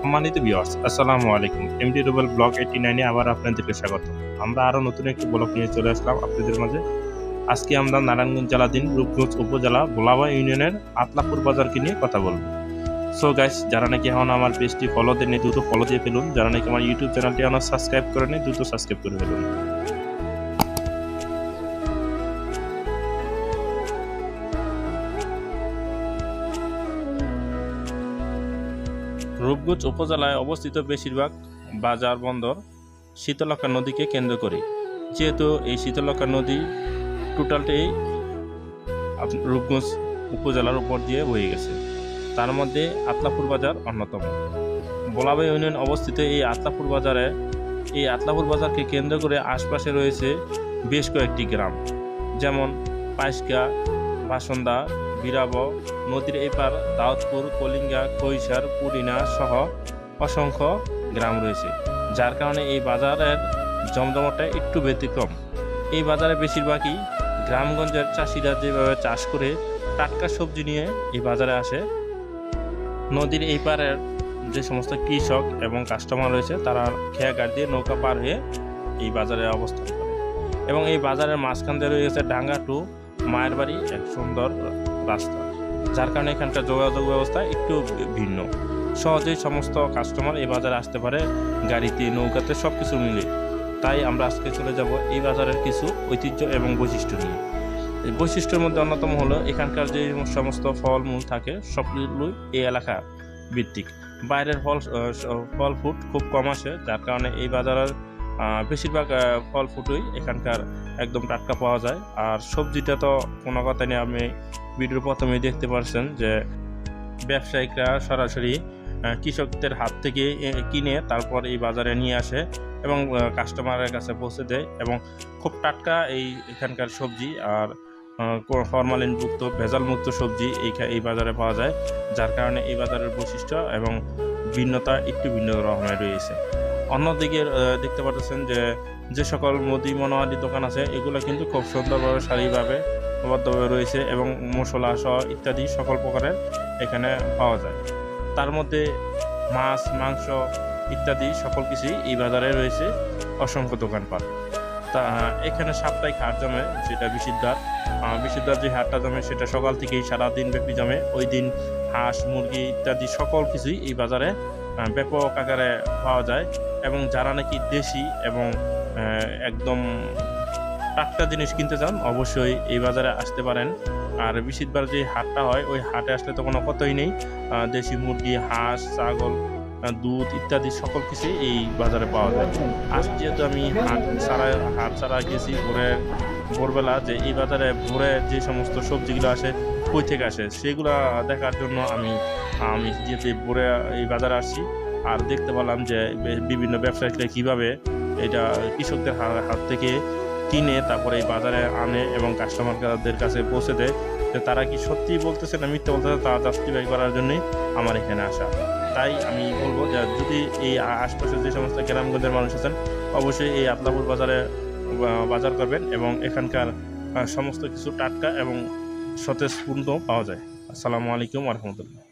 সম্মানিত ভিওয়ার্স আসসালামু আলাইকুম। এমডি রুবেল ব্লক এইটি নাইনে আবার আপনাদেরকে স্বাগত। আমরা আরও নতুন একটি ব্লক নিয়ে চলে আসলাম আপনাদের মাঝে। আজকে আমরা নারায়ণগঞ্জ জেলাধীন রূপগঞ্জ উপজেলা, বোলাবা ইউনিয়নের আতলাপুর বাজারকে নিয়ে কথা বলব। সো গাইস যারা নাকি এখন আমার পেজটি ফলো দেননি, দ্রুত ফলো দিয়ে ফেলুন। যারা নাকি আমার ইউটিউব চ্যানেলটি এখন সাবস্ক্রাইব করেনি দ্রুত সাবস্ক্রাইব করে ফেলুন। রূপগঞ্জ উপজেলায় অবস্থিত বেশিরভাগ বাজার বন্দর শীতলক্ষা নদীকে কেন্দ্র করে। যেহেতু এই শীতলক্ষা নদী টোটালটাই রূপগঞ্জ উপজেলার উপর দিয়ে বয়ে গেছে। তার মধ্যে আতলাপুর বাজার অন্যতম। বোলাবা ইউনিয়ন অবস্থিত এই আতলাপুর বাজারে, এই আতলাপুর বাজারকে কেন্দ্র করে আশপাশে রয়েছে বেশ কয়েকটি গ্রাম। যেমন পাইসকা বাসন্দা, বিরাব, নদীর এপার দাউদপুর, কলিঙ্গা, কৈশার, পুরিনা সহ অসংখ্য গ্রাম রয়েছে, যার কারণে এই বাজারের জমজমটা একটু ব্যতিক্রম। এই বাজারে বেশিরভাগই গ্রামগঞ্জের চাষিরা যেভাবে চাষ করে টাটকা সবজি নিয়ে এই বাজারে আসে। নদীর এই পারের যে সমস্ত কৃষক এবং কাস্টমার রয়েছে, তারা খেয়া গাড়ি দিয়ে নৌকা পার হয়ে এই বাজারে অবস্থান করে। এবং এই বাজারের মাঝখান দিয়ে রয়েছে ডাঙ্গা টু মায়ের বাড়ি এক সুন্দর রাস্তা, যার কারণে এখানকার যোগাযোগ ব্যবস্থা একটু ভিন্ন। সহজেই সমস্ত কাস্টমার এই বাজারে আসতে পারে, গাড়িতে, নৌকাতে সব কিছু মিলে। তাই আমরা আজকে চলে যাব এই বাজারের কিছু ঐতিহ্য এবং বৈশিষ্ট্য নিয়ে। বৈশিষ্ট্যের মধ্যে অন্যতম হলো, এখানকার যে সমস্ত ফলমূল থাকে, সবগুলোই এই এলাকা ভিত্তিক। বাইরের ফল ফল ফুট খুব কম আসে, যার কারণে এই বাজারের বেশিরভাগ ফল ফুটই এখানকার একদম টাটকা পাওয়া যায়। আর সবজিটা তো কোনো কথা নেই, আমি ভিডিওর প্রথমেই দেখতে পারছেন যে ব্যবসায়িকরা সরাসরি কৃষকদের হাত থেকে কিনে তারপর এই বাজারে নিয়ে আসে এবং কাস্টমারের কাছে পৌঁছে দেয় এবং খুব টাটকা এই এখানকার সবজি আর ফরমালিন মুক্ত ভেজাল মুক্ত সবজি এই এই বাজারে পাওয়া যায়। যার কারণে এই বাজারের বৈশিষ্ট্য এবং ভিন্নতা একটু ভিন্ন রকমের রয়েছে। অন্যদিকে দেখতে পাচ্ছেন যে যে সকল মুদি মনোহারি দোকান আছে, এগুলো কিন্তু খুব সুন্দরভাবে, সারিভাবে বদ্ধভাবে রয়েছে এবং মশলা সহ ইত্যাদি সকল প্রকারের এখানে পাওয়া যায়। তার মধ্যে মাছ, মাংস ইত্যাদি সকল কিছুই এই বাজারে রয়েছে অসংখ্য দোকানপাট। তা, এখানে সাপ্তাহিক হাট জমে, যেটা বিশুদ্ধার বিশুদ্ধার যে হাটটা জমে, সেটা সকাল থেকেই সারাদিন ব্যাপী জমে। ওই দিন হাঁস, মুরগি ইত্যাদি সকল কিছুই এই বাজারে ব্যাপক আকারে পাওয়া যায়। এবং যারা নাকি দেশি এবং একদম টাটকা জিনিস কিনতে চান, অবশ্যই এই বাজারে আসতে পারেন। আর বিশুদ্ধবার যে হাটটা হয়, ওই হাটে আসলে তো কোনো কথাই নেই। দেশি মুরগি, হাঁস, ছাগল দুধ ইত্যাদি সকল কিছুই এই বাজারে পাওয়া যায়। আজ যেহেতু আমি হাট ছাড়া হাট ছাড়া গেছি ভোরে ভোরবেলা যে এই বাজারে ভোরে যে সমস্ত সবজিগুলো আসে কই থেকে আসে। সেগুলো দেখার জন্য আমি আমি এই ভোরে এই বাজারে আসছি। আর দেখতে পেলাম যে বিভিন্ন ব্যবসায়ীরা কীভাবে এটা কৃষকদের হাত থেকে কিনে তারপরে এই বাজারে আনে এবং কাস্টমারদের কাছে পৌঁছে দেয়। যে তারা কি সত্যি বলতেছে না মিথ্যে বলতেছে, তা জাস্টিফাই করার জন্যই আমার এখানে আসা। তাই আমি বলব যে যদি এই আশপাশে যে সমস্ত গ্রামগঞ্জের মানুষ আছেন, অবশ্যই এই আতলাপুর বাজারে বাজার করবেন এবং এখানকার সমস্ত কিছু টাটকা এবং সতেজপূর্ণ পাওয়া যায়। আসসালামু আলাইকুম রহমতুল্লাহ।